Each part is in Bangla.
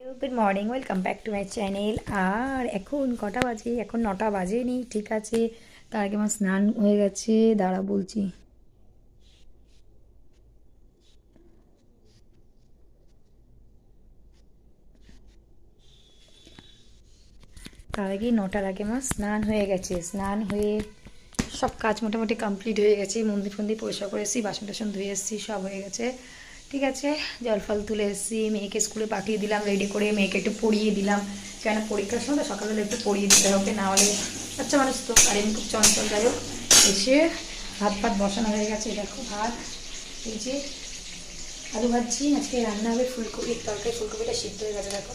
Good morning welcome back to my channel আর এখন কটা বাজে? এখন নটা বাজেনি ঠিক আছে? তার আগে আমার স্নান হয়ে গেছে, দাঁড়া বলছি। তার আগে নটার আগে আমার স্নান হয়ে গেছে। স্নান হয়ে সব কাজ মোটামুটি কমপ্লিট হয়ে গেছে। মন্দির ফন্দির পরিষ্কার করে এসেছি বাসন টাসন ধুয়ে এসেছি, সব হয়ে গেছে। ঠিক আছে? জল ফল তুলে এসেছি, মেয়েকে স্কুলে পাঠিয়ে দিলাম রেডি করে মেয়েকে একটু পড়িয়ে দিলাম। কেন পরীক্ষার সময় সকালবেলা একটু পড়িয়ে দিতে হবে, না হলে আচ্ছা মানুষ তো আর এমনি খুব চঞ্চল। যাই হোক, এসে ভাত ফাত বসানো হয়ে গেছে দেখো ভাত, এই যে আলু ভাজছি আজকে রান্না হবে ফুলকপির তরকারি, ফুলকপিটা সিদ্ধ হয়ে গেছে, দেখো।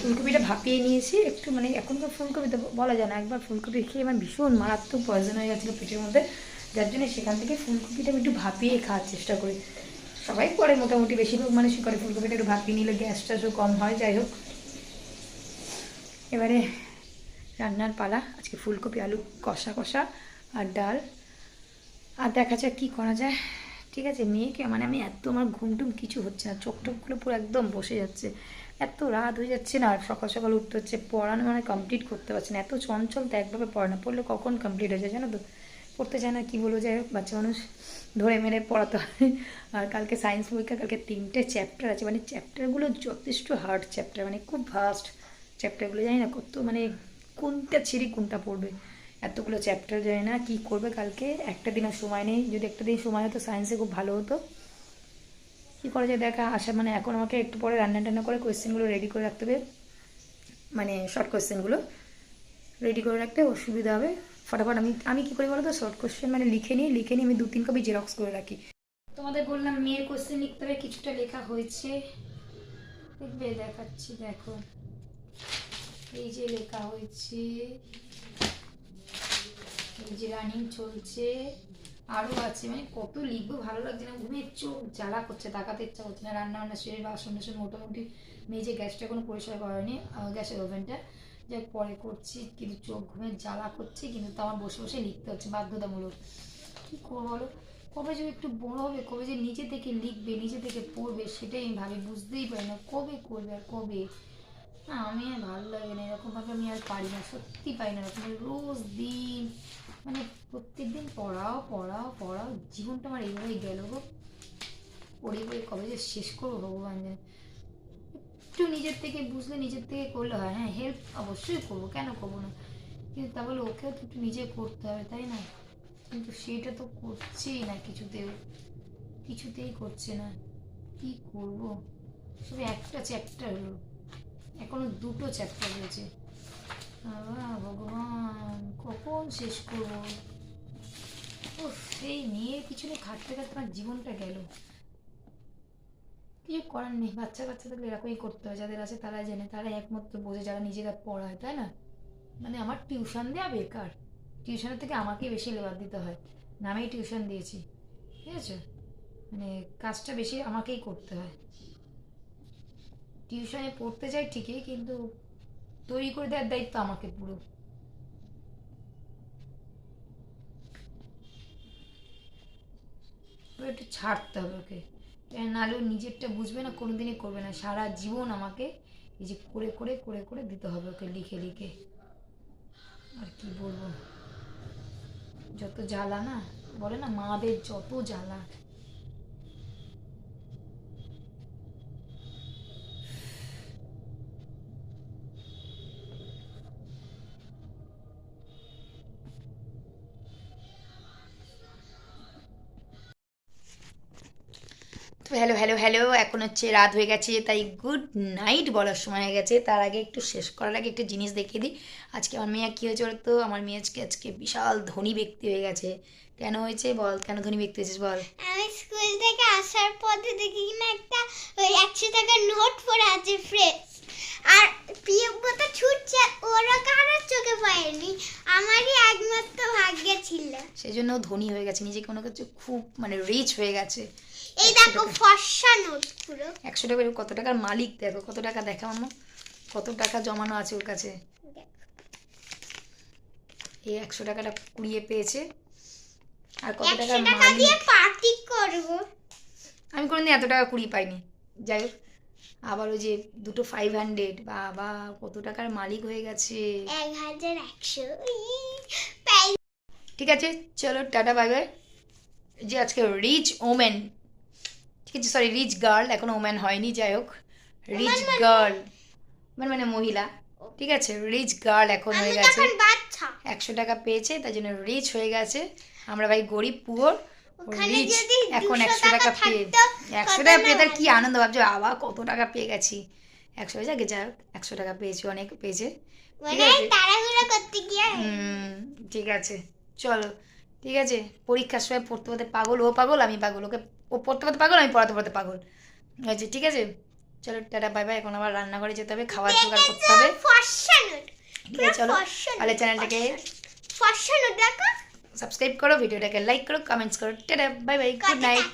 ফুলকপিটা ভাপিয়ে নিয়েছি, একটু মানে এখনকার ফুলকপি তো বলা যায় না, একবার ফুলকপি খেয়ে আমার ভীষণ মারাত্মক পয়জন হয়ে গেছিল পেটের মধ্যে। যার জন্য সেখান থেকে ফুলকপিটা আমি একটু ভাপিয়ে খাওয়ার চেষ্টা করি। সবাই করে মোটামুটি, বেশিরভাগ মানুষই করে, ফুলকপিটা একটু ভাপিয়ে নিলে গ্যাস ট্যাসও কম হয়, যাই হোক। এবারে রান্নার পালা, আজকে ফুলকপি, আলু কষা কষা আর ডাল। আর দেখা যাক কী করা যায়। ঠিক আছে, মেয়েকে মানে আমি এত আমার ঘুমটুম কিছু হচ্ছে না চোখ টোকগুলো পুরো একদম বসে যাচ্ছে। এত রাত হয়ে যাচ্ছে না, আর সকাল সকাল উঠতে হচ্ছে, পড়ানো মানে কমপ্লিট করতে পারছে না, এত চঞ্চল তো একভাবে পড়ে না, পড়লে কখন কমপ্লিট হয়ে যায় জানো তো? পড়তে চায় না, কী বলব, যাই বাচ্চা মানুষ ধরে মেরে পড়াতে হয়। আর কালকে সায়েন্স পরীক্ষা, কালকে তিনটে চ্যাপ্টার আছে মানে চ্যাপ্টারগুলো যথেষ্ট হার্ড চ্যাপ্টার মানে খুব ফাস্ট চ্যাপ্টারগুলো জানি না কত মানে কোনটা ছেড়ে কোনটা পড়বে। এতগুলো চ্যাপ্টার জানি না, কী করবে কালকে? একটা দিনের সময় নেই। যদি একটা দিন সময় হতো সায়েন্সে খুব ভালো হতো। কী করা যায়? দেখা আসা মানে এখন আমাকে একটু পরে রান্না টান্না করে কোয়েশ্চেনগুলো রেডি করে রাখতে হবে। মানে শর্ট কোয়েশ্চেনগুলো রেডি করে রাখতে অসুবিধা হবে। ফটাফট আমি আমি কী করি বলো তো? শর্ট কোয়েশ্চেন মানে লিখে নিই। লিখে নিই, আমি দু তিন কপি জেরক্স করে রাখি। তোমাদের বললাম মেয়ের কোয়েশ্চেন লিখতে হবে, কিছুটা লেখা হয়েছে। দেখবে, দেখাচ্ছি, দেখো। এই যে লেখা হয়েছে রানিং চলছে। আরও আছে মানে কত লিখব, ভালো লাগছে না ঘুমের চোখ জ্বালা করছে, তাকাতে ইচ্ছা করছে না, রান্না বান্না বাসন মোটামুটি মেজে গ্যাসটা কোনো পরিষ্কার করেনি গ্যাসের ওভেনটা। পরে করছি, কিন্তু চোখ জ্বালা করছে, কিন্তু তো আমার বসে বসে লিখতে হচ্ছে, বাধ্যতামূলক। কী করব বলো? কবে যে একটু বড় হবে, কবে যে নিজে থেকে লিখবে, নিজে থেকে পড়বে, সেটাই আমি ভাবি, বুঝতেই পারি না, কবে করবে আর কবে? না, আমি আর ভালো লাগে না, এরকমভাবে আমি আর পারি না, সত্যি পাই না, এরকম রোজ দিন মানে প্রত্যেক দিন পড়াও পড়াও পড়াও, জীবনটা আমার এইভাবেই গেল গো। পড়ে পড়ে, কবে যে শেষ করব ভগবান জানে একটু নিজের থেকে বুঝলে, নিজের থেকে করলে হয়। হ্যাঁ হেল্প অবশ্যই করব, কেন করব না? কিন্তু তা বলে ওকেও তো একটু নিজে করতে হবে, তাই না? কিন্তু সেটা তো করছেই না, কিছুতেও। কিছুতেই করছে না। কি করব? শুধু একটা চ্যাপ্টার হলো। এখনও দুটো চ্যাপ্টার রয়েছে ভগবান, কখন শেষ করব? ও সেই মেয়ের পিছনে খাটতে খাটতে আমার জীবনটা গেল। কিছু করার নেই, বাচ্চা কাচ্চা থাকলে এরকমই করতে হয়, যাদের আছে তারাই জানে, তারাই একমাত্র বোঝে, যারা নিজেরা পড়ায়, তাই না? মানে আমার টিউশন দেওয়া বেকার। টিউশনের থেকে আমাকেই বেশি লেবার দিতে হয়। নামেই টিউশন দিয়েছি, ঠিক আছে? মানে কাজটা বেশি আমাকেই করতে হয়। টিউশনে পড়তে যাই ঠিকই, কিন্তু তৈরি করে দেওয়ার দায়িত্ব আমাকে পুরো। একটু ছাড়তে হবে ওকে। নাহলে ও নিজেরটা বুঝবে না, কোনোদিনই করবে না। সারা জীবন আমাকে এই যে করে করে করে করে দিতে হবে ওকে লিখে লিখে। আর কি বলব? যত জ্বালা না, বলে না, মাদের যত জ্বালা। তো হ্যালো হ্যালো হ্যালো এখন হচ্ছে রাত হয়ে গেছে, তাই গুড নাইট বলার সময় হয়ে গেছে। তার আগে একটু শেষ করার আগে একটু জিনিস দেখিয়ে দিই। আজকে আমার মেয়ে কী হয়েছে তো আমার মেয়ে আজকে আজকে বিশাল ধনী ব্যক্তি হয়ে গেছে। কেন হয়েছে বল? কেন ধনী ব্যক্তি হয়েছিস বল? আমি স্কুল থেকে আসার পথে দেখি কিনা একটা ওই একশো টাকার নোট পড়ে আছে ফ্রেশ আর প্রিয়ব্রত ছুটছে ওরা কারোর চোখে পড়েনি আমারই একমাত্র ভাগ্যে ছিল সেই জন্য ধনী হয়ে গেছে নিজেকে মনে করছে খুব মানে রিচ হয়ে গেছে। এই দেখো ফর্সা নোট পুরো। একশো টাকা কত টাকার মালিক দেখো কত টাকা দেখা আমার কত টাকা জমানো আছে ওর কাছে? এই একশো টাকাটা কুড়িয়ে পেয়েছে। আর কত টাকা পার্টি করব। আমি কোনোদিন এত টাকা কুড়ি পাইনি। যাই হোক আবার ওই যে দুটো ফাইভ হান্ড্রেড বাবা কত টাকার মালিক হয়ে গেছে। এক হাজার একশো ঠিক আছে? চলো টাটা বাই বাই যে আজকে রিচ ওমেন ঠিক আছে সরি রিচ গার্ল এখন ওম্যান হয়নি যাই হোক। রিচ গার্ল মানে? মানে মহিলা। ঠিক আছে রিচ গার্ল এখন হয়ে গেছে। একশো টাকা পেয়েছে তাই জন্য রিচ হয়ে গেছে। আমরা ভাই গরিব পুয়োর রিচ এখন একশো টাকা পেয়ে একশো টাকা পেয়ে তার। কি আনন্দ ভাবছ? আবার কত টাকা পেয়ে গেছি। একশো হয়ে যাকে যাক একশো টাকা পেয়েছি অনেক পেয়েছে। ঠিক আছে। চলো ঠিক আছে? পরীক্ষার সময় পড়তে পড়তে পাগল ও পাগল আমি পাগল। ওকে ও পড়তে পড়তে পাগল আমি পড়াতে পড়তে পাগল। আছে ঠিক আছে? চলো টাটা বাই বাই। এখন আবার রান্নাঘরে যেতে হবে খাবার জোগাড় করতে হবে। চলো। তাহলে চ্যানেলটাকে সাবস্ক্রাইব করো ভিডিওটাকে লাইক করো কমেন্টস করো। Tata bye bye good night.